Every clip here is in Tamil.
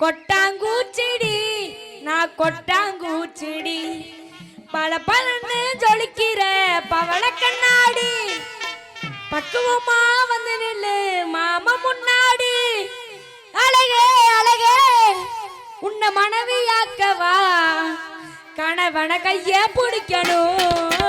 கொட்டாங்கூச்சிடி நான் கொட்டாங்கூச்சிடி. பல பலன்னு ஜொலிக்கிற பவள கண்ணாடி. பக்குவமா வந்து நில்லு மாமா முன்னாடி. அழகே அழகே உன்னை மனைவியாக்கவா? கணவன கைய பிடிக்கணும்.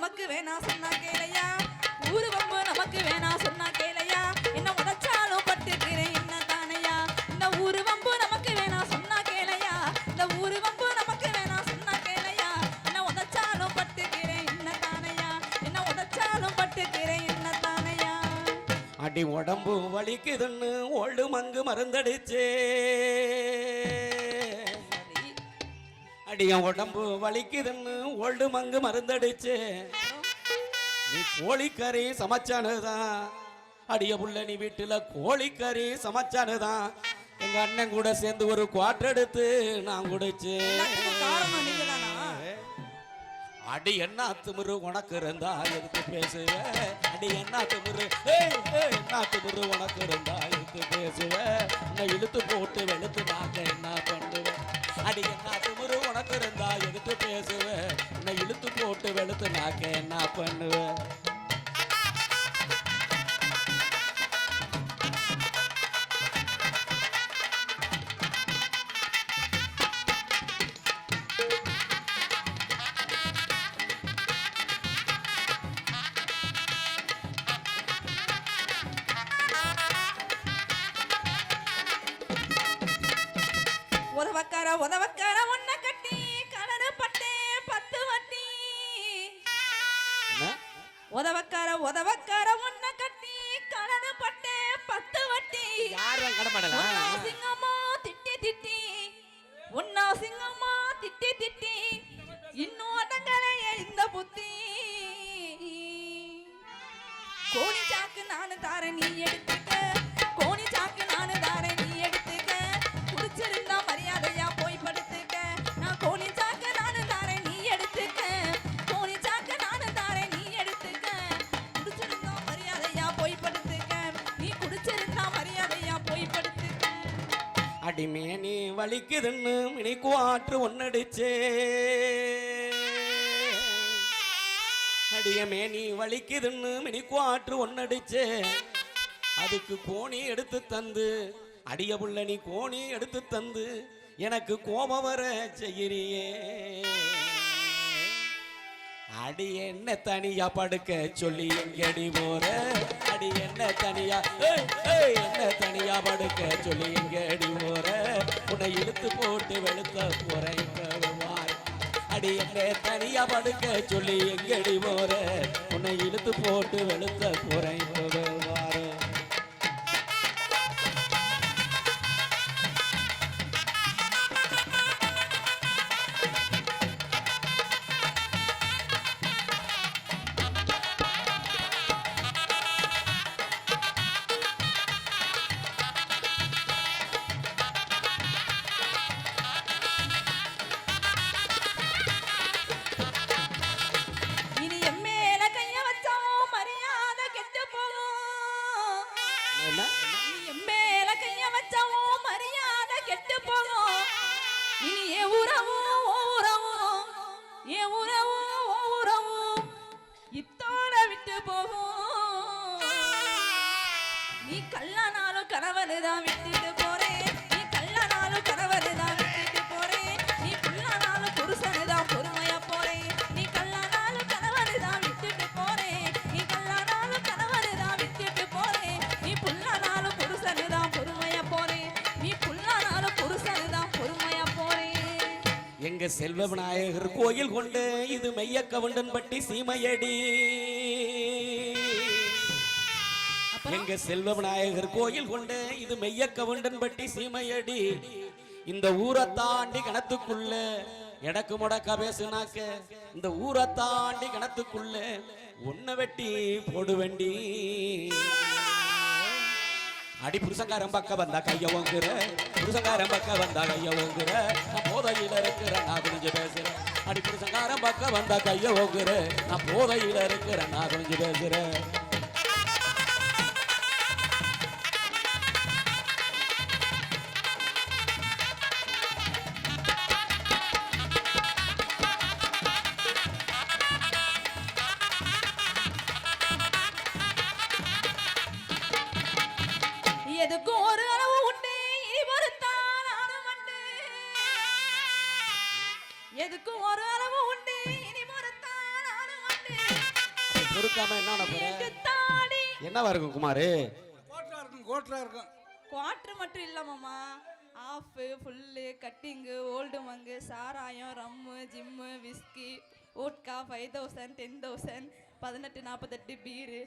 நமக்கு வேணா சொன்னா கேளையா? ஊரு வம்பு நமக்கு வேணா சொன்னா கேளையா? என்ன உதச்சாலும் பட்டுக்கிறேன் என்ன தானையா? இந்த ஊரு வம்பு நமக்கு வேணா சொன்னா கேளையா? இந்த ஊரு வம்பு நமக்கு வேணா சொன்னா கேளையா? என்ன உதச்சாலும் பட்டுக்கிறேன் என்ன தானையா? என்ன உதச்சாலும் பட்டுக்கிறேன் என்ன தானையா? அடி உடம்பு வலிக்குதுன்னு ஒழு மங்கு மருந்தடிச்சே அடியன் உடம்பு வலிக்குதுன்னு ஓல்டு மங்கு மருந்தடிச்சு. நீ கோழிக்கறி சமைச்சானுதான். அடிய புள்ள நீ வீட்டுல கோழிக்கறி சமைச்சானுதான். எங்க அண்ணன் கூட சேர்ந்து ஒரு குவாட்டர் எடுத்து நான் குடிச்சு. அடி என்ன திமிரு உனக்கு இருந்தா எதுக்கு பேசுவ? அடி என்ன திமிரு? என்ன திமிரு உனக்கு இருந்தா எதுக்கு பேசுவ? இழுத்து போட்டு வெளுத்து நாக்க என்ன அடி என்ன திமிரு உனக்கு இருந்தா எடுத்து பேசுவேன் உன்னை இழுத்து போட்டு வெளுத்து நாக்க என்ன பண்ணுவேன் உதவக்கார உதவக்கார ஒன்ன கட்டி கலரு பட்டே பத்து வட்டி. உதவக்கார உதவக்கார ஒன்ன கட்டி கலரு பட்டே பத்து வட்டி. யார் உன்னா கடமாடலாம் சிங்கம்மா திட்டி திட்டி. உன்னா சிங்கம்மா திட்டி திட்டி. இன்னும் அடங்கலையே இந்த புத்தி. கோணி சாக்கு நானு தாரேன் நீ எடுத்துக்க அடிமேனி வலிக்குதுன்னு மினி குவாற்று ஒன்னடிச்சே. அடியமே நீ வலிக்குதுன்னு மினிக்குவாற்று ஒன்னடிச்சே. அதுக்கு கோணி எடுத்து தந்து அடிய புள்ள நீ கோணி எடுத்து தந்து எனக்கு கோபம் வர செய்கிறியே அடி என்ன தனியா படுக்க சொல்லி எங்கடி போற? அடி என்ன தனியா என்ன தனியா படுக்க சொல்லி எங்கடி போற உன்னை இழுத்து போட்டு வெளுத்த போறேன் அடி என்ன தனியா படுக்க சொல்லி எங்கடி போற? உன்னை இழுத்து போட்டு வெளுத்த போறேன் என்ன இனி செல்வ விநாயகர் கோயில் கொண்டு இது மெய்ய கவுண்டன் பட்டி சீமையடி எங்க செல்வ விநாயகர் கோயில் கொண்டு இது மெய்ய கவுண்டன் பட்டி சீமையடி. இந்த ஊரை தாண்டி கணத்துக்குள்ள எடக்கு முடக்கா பேசுனாக்க இந்த ஊரை தாண்டி கணத்துக்குள்ள உன்னை வெட்டி போடுவண்டி. அடி புருஷங்காரன் பக்க வந்தா கைய ஓங்குற புருஷங்காரன் பக்க வந்தா கைய ஓங்குற நான் அடி புருஷங்காரன் பக்க வந்தா கைய ஓங்குற நான் போதையில இருக்கிறேன் நான் கொஞ்சம் பேசுறேன். எதுக்கும் பொறுக்காம என்ன போற? எடுத்தாடி என்னவா இருக்கும் குமாரு? கோட்டரா இருக்கும் கோட்டரா இருக்கும். குவாட்ரு மட்டும் இல்ல மாமா. Off full cutting Old Monk சாராயம் rum gin whisky vodka five thousand ten thousand பதினெட்டு நாற்பத்தெட்டு பீரு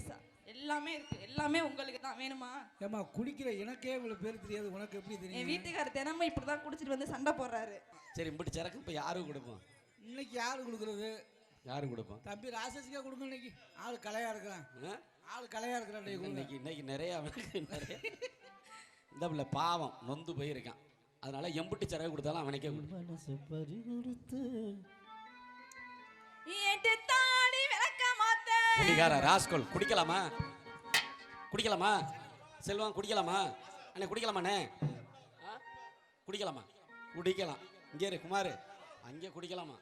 எல்லாமே இருக்கு. எல்லாமே உங்களுக்கு தான் வேணுமா? ஏம்மா குடிக்கிற எனக்கே இவ்வளவு பேர் தெரியாது. உனக்கு எப்படி என் தெரியும் வீட்டுக்காரர் தினமும் இப்படிதான் குடிச்சிட்டு வந்து சண்டை போடுறாரு. சரி இப்படி சரக்கு இப்போ யாருக்கு கொடுப்போம் இன்னைக்கு யாரு கொடுக்குறது? யாருக்கு கொடுப்போம்? தம்பி ராசஸ்க்கே கொடுங்க இன்னைக்கு. ஆள் கலையா இருக்கிறான்? ஆள் கலையா இருக்கிறான் இன்னைக்கு. இன்னைக்கு நிறைய அவனுக்கு நிறைய. இந்த பிள்ளை பாவம் நொந்து போயிருக்கான். அதனால எம்புட்டு சரக்கு கொடுத்தாலும் அவனுக்கே கொடு. ஏட்டு தாடி விளக்க மாத்த குடிகார ராஸ்கோல் குடிக்கலாமா? குடிக்கலாமா? செல்வம் குடிக்கலாமா? அண்ணே குடிக்கலாமாண்ணே ஆ? குடிக்கலாமா? குடிக்கலாம். இங்கே இரு குமார். அங்கே குடிக்கலாமா?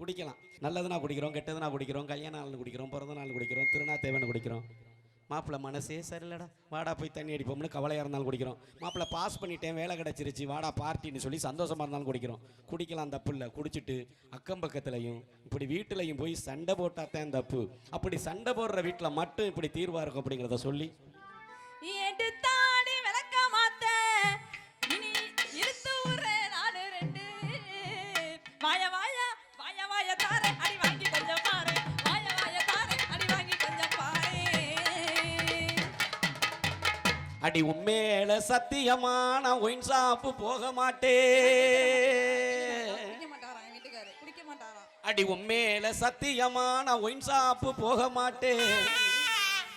குடிக்கலாம். நல்லதுனா குடிக்கிறோம் கெட்டதுனா குடிக்கிறோம் கல்யாண நாள் குடிக்கிறோம் பிறந்த நாள் குடிக்கிறோம் திருநா தேவைன்னு குடிக்கிறோம். மாப்பிள்ளை மனசே சரியில்லடா. வாடா போய் தண்ணி அடிப்போம்னு கவலையாக இருந்தாலும் குடிக்கிறோம். மாப்பிள்ளை பாஸ் பண்ணிட்டேன் வேலை கிடச்சிருச்சு வாடா பார்ட்டின்னு சொல்லி சந்தோஷமாக இருந்தாலும் குடிக்கிறோம். குடிக்கலாம் தப்பு இல்லை. குடிச்சிட்டு அக்கம் பக்கத்துலையும் இப்படி வீட்டிலையும் போய் சண்டை போட்டாதான் தப்பு. அப்படி சண்டை போடுற வீட்டில் மட்டும் இப்படி தீர்வாக இருக்கும் அப்படிங்கிறத சொல்லி. அடி உண்மையில சத்தியமான ஒயின் ஷாப்பு போக மாட்டாராம் அடி உண்மையில சத்தியமான ஒயின் ஷாப்பு போக மாட்டேன்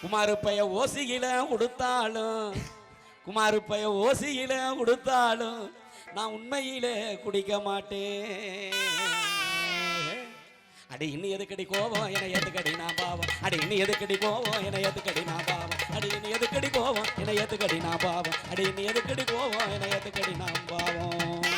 குமாரு பைய ஓசியில உடுத்தாலும் குமாரு பைய ஓசியில உடுத்தாலும் நான் உண்மையில குடிக்க மாட்டேன் அடி இன்னும் எதுக்கடி கோவம் என ஏத்துக்கடி நான் பாவம். அடி இன்னும் எதுக்கடி கோவம் என ஏத்துக்கடி நான் பாவம். அடி நீ எதுக்கடி கோவம்? என்னை எதுக்கடி நான் பாவம்? அடி நீ எதுக்கடி கோவம்? என்னை எதுக்கடி நான் பாவம்?